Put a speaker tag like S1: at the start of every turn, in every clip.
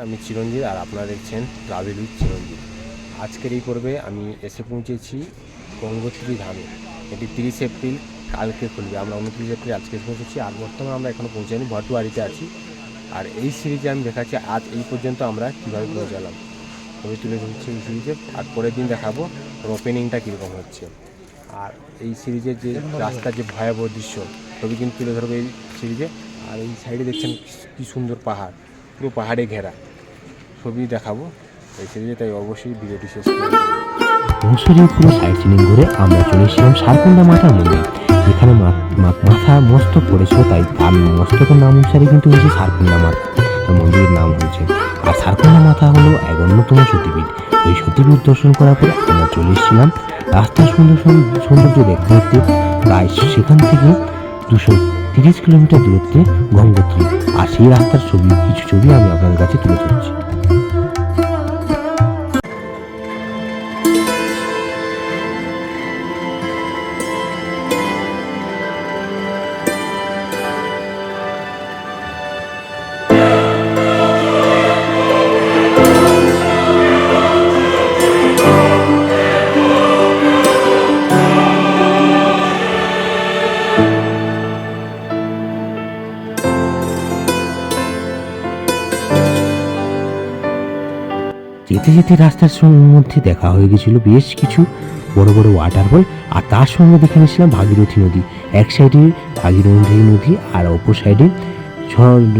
S1: আমি চিরঞ্জিত আর আপনারা দেখছেন ট্রাভেল উইথ চিরঞ্জিত। আজকের এই পর্বে আমি এসে পৌঁছেছি গঙ্গোত্রী ধামে। এটি তিরিশ এপ্রিল, কালকে খুলবে। আমরা উনত্রিশ এপ্রিল আজকে এসে পৌঁছেছি আর বর্তমানে আমরা এখনও পৌঁছাইনি ভটুয়ারিতে আছি। আর এই সিরিজে আমি দেখাচ্ছি, আজ এই পর্যন্ত আমরা কীভাবে পৌঁছালাম। ছবি তুলে ধরছি এই সিরিজে। আর পরের দিন দেখাবো ওপেনিংটা কীরকম হচ্ছে। আর এই সিরিজের যে রাস্তার যে ভয়াবহ দৃশ্য, ছবি কিন্তু তুলে ধরবো এই সিরিজে। আর এই সাইডে দেখছেন কী সুন্দর পাহাড়। পুরো পাহাড়ে ঘেরা। ছবি দেখাবো। এই সিরিজে তাই অবশ্যই ভিডিওটি শেষ করে দেবেন।
S2: মুসুরি পুরো সাইড সিনিং ঘুরে আমরা চলে এসেছিলাম সারকুন্ডা মাতার মন্দির, যেখানে মাথা মস্তক পড়েছিল, তাই তার মস্তকের নাম অনুসারে কিন্তু হয়েছে সারকুন্ডা মাতা। মন্দিরের নাম হয়েছে। আর সারকুন্ডা মাতা হলো এক অন্যতম সতীপীঠ। ওই সতীপীঠ দর্শন করার পরে আমরা চলে এসেছিলাম রাস্তার সুন্দর সুন্দর- সৌন্দর্য দেখতে দেখতে প্রায় সেখান থেকে দুশো তিরিশ কিলোমিটার দূরত্বে গঙ্গোত্রী। আর সেই রাস্তার ছবি ছবি আমি আপনাদের কাছে তুলে ধরছি। যেতে যেতে রাস্তার মধ্যে দেখা হয়ে গেছিল বেশ কিছু বড় বড় ওয়াটারফল আর তার সঙ্গে দেখে নিয়েছিলাম ভাগীরথী নদী। এক সাইডে ভাগীরথী নদী, আর অপর সাইডে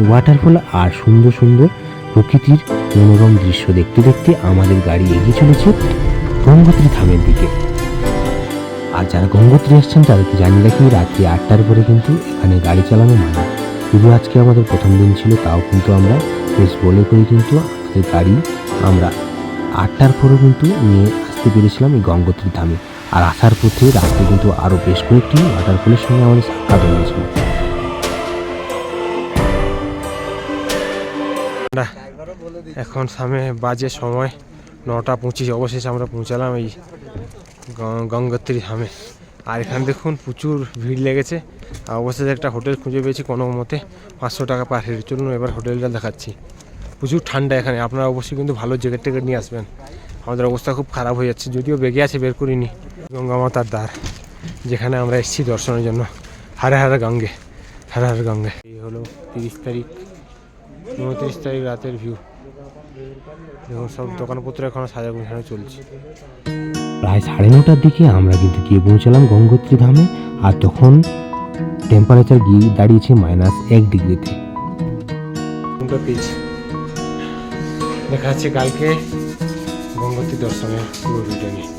S2: ওয়াটারফল আর সুন্দর সুন্দর প্রকৃতির মনোরম দৃশ্য দেখতে দেখতে আমাদের গাড়ি এগিয়ে চলেছে গঙ্গোত্রী ধামের দিকে। আর যারা গঙ্গোত্রী এসছেন তাদেরকে জানিয়ে রাখি, রাত্রি আটটার পরে কিন্তু এখানে গাড়ি চালানো মানা। শুধু আজকে আমাদের প্রথম দিন ছিল, তাও কিন্তু আমরা বেশ বলে করে কিন্তু আমাদের গাড়ি, আমরা আটটার পরেও কিন্তু নিয়ে আসতে পেরেছিলাম এই গঙ্গোত্রী ধামে। আর আসার পথে রাস্তায় কিন্তু আরও বেশ কয়েকটি ওয়াটারফলের সঙ্গে আমাদের সাক্ষাৎ হয়েছিল।
S1: এখন সামনে বাজে সময়, নটা পঁচিশ অবশেষে আমরা পৌঁছালাম এই গঙ্গোত্রী ধামে। আর এখানে দেখুন প্রচুর ভিড় লেগেছে। আর অবশেষে একটা হোটেল খুঁজে পেয়েছি কোনো মতে পাঁচশো টাকা পার হেড। চলুন এবার হোটেলটা দেখাচ্ছি। প্রচুর ঠান্ডা এখানে। আপনারা অবশ্যই কিন্তু ভালো জ্যাকেট ট্যাকেট নিয়ে আসবেন। আমাদের অবস্থা খুব খারাপ হয়ে যাচ্ছে যদিও বেগে আছে বের করিনি। গঙ্গা মাতার দ্বার যেখানে আমরা এসেছি দর্শনের জন্য। হারে হারে গঙ্গে হারে হারে গঙ্গে। এই হলো তিরিশ তারিখ উনত্রিশ তারিখ রাতের ভিউ দেখুন সব দোকানপত্র এখনও সাজা গুছানো চলছে।
S2: প্রায় সাড়ে নটার দিকে আমরা কিন্তু গিয়ে পৌঁছালাম গঙ্গোত্রী ধামে আর তখন টেম্পারেচার গিয়ে দাঁড়িয়েছে মাইনাস এক ডিগ্রিতে
S1: পিচ দেখা যাচ্ছে কালকে। গঙ্গোত্রী দর্শনে পুরো ভিডিও নিয়ে।